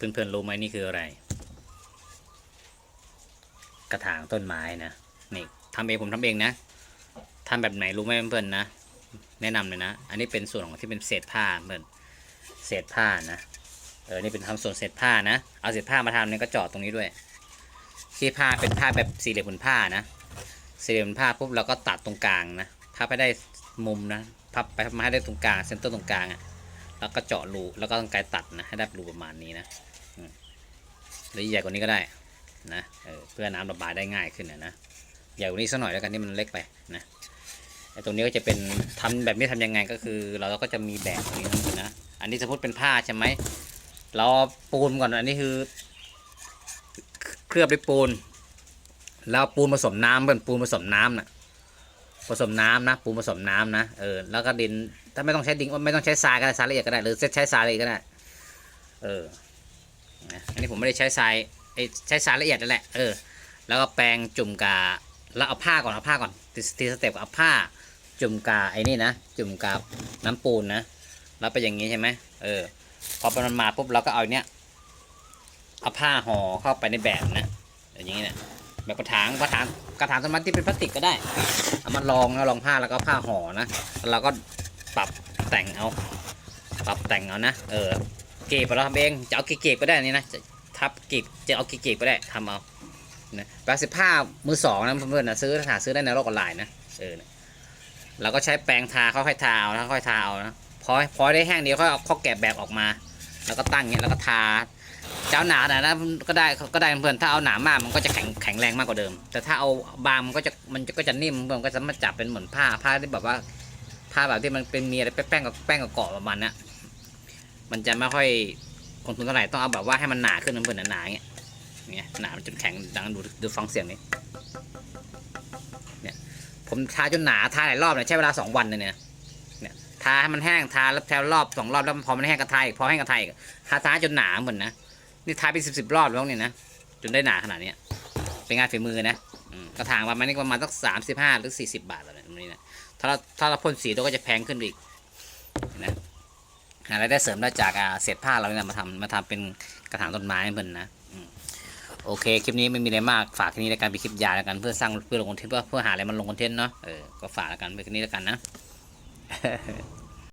เพื่อนๆรู้ไหมนี่คืออะไร กระถางต้นไม้นะนี่ทำเองผมทำเองนะทำแบบไหนรู้ไหมเพื่อนๆนะ แนะนำเลยนะ อันนี้เป็นส่วนของที่เป็นเศษผ้าเพื่อนเศษผ้านะเออนี่เป็นทำส่วนเศษผ้านะเอาเศษผ้ามาทำเนี่ยก็เจาะตรงนี้ด้วยที่ผ้าเป็นผ้าแบบสี่เหลี่ยมผืนผ้านะสี่เหลี่ยมผืนผ้าปุ๊บเราก็ตัดตรงกลางนะพับไปได้มุมนะพับไปพับมาให้ได้ตรงกลางเซนเตอร์ตรงกลางอะแล้วก็เจาะรูแล้วก็ต้องไกลตัดนะให้ได้รูประมาณนี้นะ หรือใหญ่กว่านี้ก็ได้นะเเพื่อน้ำระบายได้ง่ายขึ้นนะนะใหญ่กว่านี้สักหน่อยแล้วกันนี่มันเล็กไปนะไอ้ตรงนี้ก็จะเป็นทำแบบนี้ทำยังไงก็คือ เราก็จะมีแบบตรงนี้นะนะ อันนี้สมมติเป็นผ้าใช่ไหมเราปูนก่อนอันนี้คือเคลือบด้วยปูนแล้วปูนผสมน้ำเป็นปูนผสมน้ำน่ะผสมน้ำนะปูนผสมน้ำนะเออแล้วก็ดินถ้าไม่ต้องใช้ดินไม่ต้องใช้ทรายก็ได้ทรายละเอียดก็ได้หรือใช้ทรายละเอียดก็ได้เออ นะอันนี้ผมไม่ได้ใช้ทรายใช้ทรายละเอียดนั่นแหละเออแล้วก็แปรงจุ่มกาแล้วเอาผ้าก่อนเอาผ้าก่อนทีสเต็ปเอาผ้าจุ่มกาไอ้นี่นะจุ่มกาน้ำปูนนะแล้วไปอย่างนี้ใช่ไหมเออพอมันมาปุ๊บเราก็เอาเนี้ยเอาผ้าห่อเข้าไปในแบบนะอย่างนี้เนี่ยแบบกระถางกระถางกระถางต้นไม้ที่เป็นพลาสติกก็ได้เอามาลองแล้วลองผ้าแล้วก็ผ้าห่อนะแล้วเราก็ปรับแต่งเอา ปรับแต่งเอานะเออ เก็บเราทำเองจะเอาเก็บก็ได้นี่นะจะทับเก็บจะเอาเก็บก็ได้ทำเอานะแปลสิบผ้ามือสองนะเพื่อนๆนะซื้อหาซื้อได้ในโลกออนไลน์นะเออเราก็ใช้แปรงทาเขาค่อยๆทาเอานะค่อยๆทาเอานะพอพอได้แห้งเดียวค่อยเอาเขาแกะแบบออกมา แล้วก็ตั้งเงี้ยแล้วก็ทาเจ้าหนาหน่อยนะก็ได้ก็ได้เพื่อนถ้าเอาหนามากมันก็จะแข็งแข็งแรงมากกว่าเดิม แต่ถ้าเอาบางมันก็จะมันก็จะนิ่มเพื่อนก็จะมาจับเป็นเหมือนผ้าผ้าที่แบบว่าผ้าแบบที่มันเป็นมีอะไรแป้งกับแป้งกับเกาะประมาณนั้ มันจะไม่ค่อยคงทนเท่าไหร่ต้องเอาแบบว่าให้มันหนาขึ้นเพื่อนหนาๆเงี้ยเงี้ยหนามันจนแข็งดังดูดูฟังเสียงนี้เนี่ยผมทาจนหนาทาหลายรอบเนี่ยใช้เวลาสองวันเลยเนี่ยเนี่ยทาให้มันแห้งทาแล้วแถวรอบสองรอบแล้วพอมันแห้งก็ทาอีกพอแห้งก็ทาอีกทาทาจนหนาเหมือนนะนี่ทาไปสิบสิบรอบแล้วเนี่ยนะจนได้หนาขนาดเนี้ยเป็นงานฝีมือนะกระถางประมาณนี้ประมาณสักสามสิบห้าหรือสี่สิบบาทอะไรแบบนี้นะถ้าเราถ้าเราพ่นสีเราก็จะแพงขึ้นอีกนะ หารายได้เสริมได้จากเศษผ้าเราเนี่ยมาทำมาทำเป็นกระถางต้นไม้ให้เพิ่นนะโอเค คลิปนี้ไม่มีอะไรมาก ฝากแค่นี้ในการเป็นคลิปยาวแล้วกัน เพื่อสร้างเพื่อลงคอนเทนต์เพื่อเพื่อหาอะไรมันลงคอนเทนต์เนาะ เออ ก็ฝากแล้วกันไปแค่นี้แล้วกันนะ